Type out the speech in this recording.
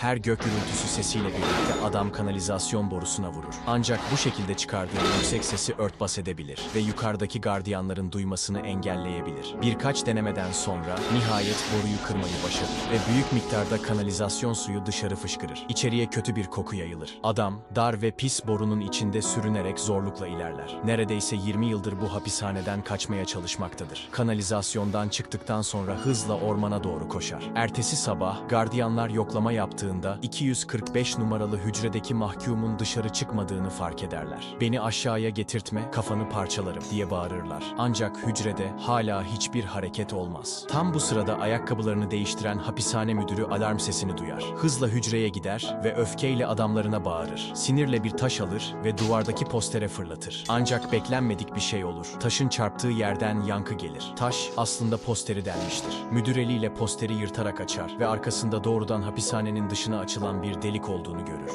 Her gök gürültüsü sesiyle birlikte adam kanalizasyon borusuna vurur. Ancak bu şekilde çıkardığı yüksek sesi örtbas edebilir ve yukarıdaki gardiyanların duymasını engelleyebilir. Birkaç denemeden sonra nihayet boruyu kırmayı başarır ve büyük miktarda kanalizasyon suyu dışarı fışkırır. İçeriye kötü bir koku yayılır. Adam dar ve pis borunun içinde sürünerek zorlukla ilerler. Neredeyse 20 yıldır bu hapishaneden kaçmaya çalışmaktadır. Kanalizasyondan çıktıktan sonra hızla ormana doğru koşar. Ertesi sabah gardiyanlar yoklama yaptığında 245 numaralı hücredeki mahkumun dışarı çıkmadığını fark ederler. Beni aşağıya getirtme, kafanı parçalarım diye bağırırlar. Ancak hücrede hala hiçbir hareket olmaz. Tam bu sırada ayakkabılarını değiştiren hapishane müdürü alarm sesini duyar. Hızla hücreye gider ve öfkeyle adamlarına bağırır. Sinirle bir taş alır ve duvardaki postere fırlatır. Ancak beklenmedik bir şey olur. Taşın çarptığı yerden yankı gelir. Taş aslında posteri delmiştir. Müdür eliyle posteri yırtarak açar ve arkasında doğrudan hapishanenin dışına açılan bir delik olduğunu görür.